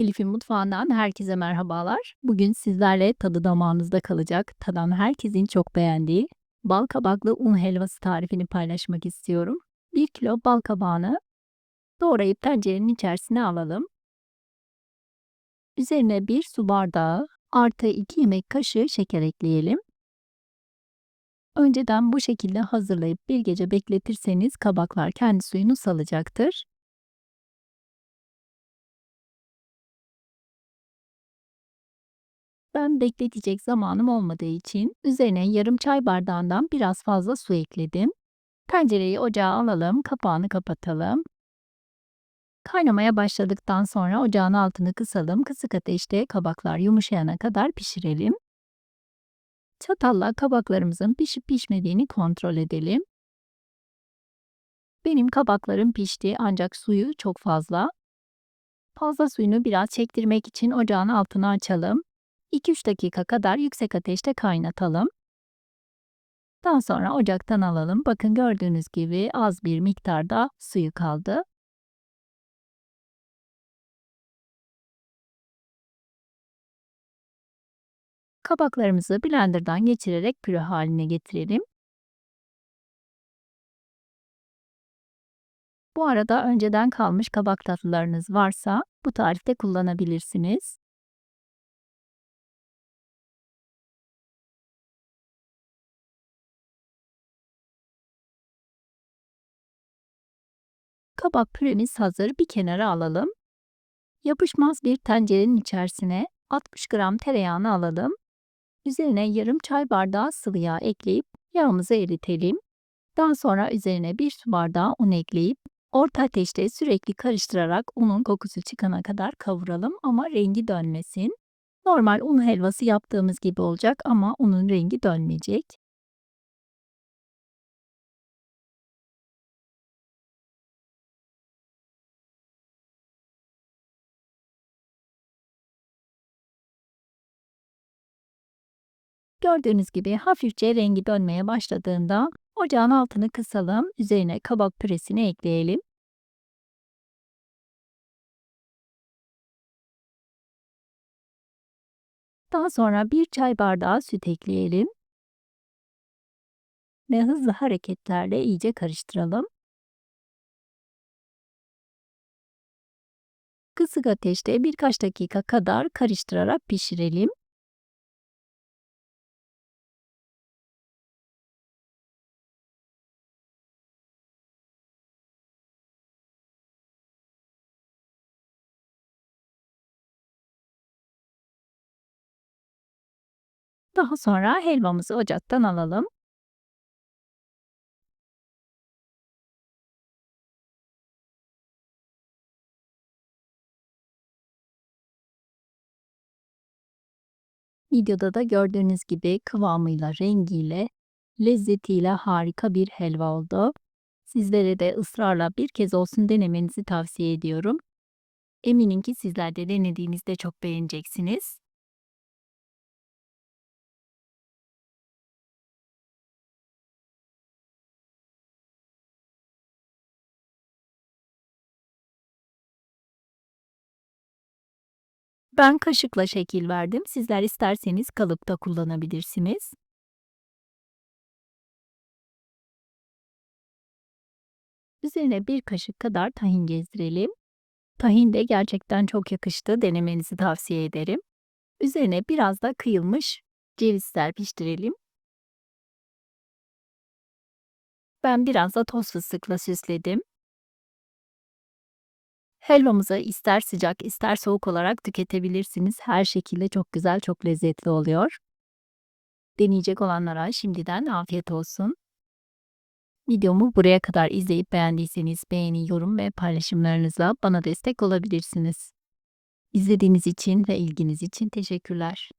Elif'in mutfağından herkese merhabalar. Bugün sizlerle tadı damağınızda kalacak, tadan herkesin çok beğendiği bal kabaklı un helvası tarifini paylaşmak istiyorum. 1 kilo bal kabağını doğrayıp tencerenin içerisine alalım. Üzerine 1 su bardağı artı 2 yemek kaşığı şeker ekleyelim. Önceden bu şekilde hazırlayıp bir gece bekletirseniz kabaklar kendi suyunu salacaktır. Ben bekletecek zamanım olmadığı için üzerine yarım çay bardağından biraz fazla su ekledim. Tencereyi ocağa alalım, kapağını kapatalım. Kaynamaya başladıktan sonra ocağın altını kısalım. Kısık ateşte kabaklar yumuşayana kadar pişirelim. Çatalla kabaklarımızın pişip pişmediğini kontrol edelim. Benim kabaklarım pişti ancak suyu çok fazla. Fazla suyunu biraz çektirmek için ocağın altını açalım. 2-3 dakika kadar yüksek ateşte kaynatalım. Daha sonra ocaktan alalım. Bakın gördüğünüz gibi az bir miktarda suyu kaldı. Kabaklarımızı blenderdan geçirerek püre haline getirelim. Bu arada önceden kalmış kabak tatlılarınız varsa bu tarifte kullanabilirsiniz. Kabak püremiz hazır. Bir kenara alalım. Yapışmaz bir tencerenin içerisine 60 gram tereyağını alalım. Üzerine yarım çay bardağı sıvı yağ ekleyip yağımızı eritelim. Daha sonra üzerine bir su bardağı un ekleyip orta ateşte sürekli karıştırarak unun kokusu çıkana kadar kavuralım ama rengi dönmesin. Normal un helvası yaptığımız gibi olacak ama unun rengi dönmeyecek. Gördüğünüz gibi hafifçe rengi dönmeye başladığında ocağın altını kısalım. Üzerine kabak püresini ekleyelim. Daha sonra bir çay bardağı süt ekleyelim. Ve hızlı hareketlerle iyice karıştıralım. Kısık ateşte birkaç dakika kadar karıştırarak pişirelim. Daha sonra helvamızı ocaktan alalım. Videoda da gördüğünüz gibi kıvamıyla, rengiyle, lezzetiyle harika bir helva oldu. Sizlere de ısrarla bir kez olsun denemenizi tavsiye ediyorum. Eminim ki sizler de denediğinizde çok beğeneceksiniz. Ben kaşıkla şekil verdim. Sizler isterseniz kalıpta kullanabilirsiniz. Üzerine bir kaşık kadar tahin gezdirelim. Tahin de gerçekten çok yakıştı. Denemenizi tavsiye ederim. Üzerine biraz da kıyılmış ceviz serpiştirelim. Ben biraz da toz fıstıkla süsledim. Helvamızı ister sıcak ister soğuk olarak tüketebilirsiniz. Her şekilde çok güzel, çok lezzetli oluyor. Deneyecek olanlara şimdiden afiyet olsun. Videomu buraya kadar izleyip beğendiyseniz beğeni, yorum ve paylaşımlarınızla bana destek olabilirsiniz. İzlediğiniz için ve ilginiz için teşekkürler.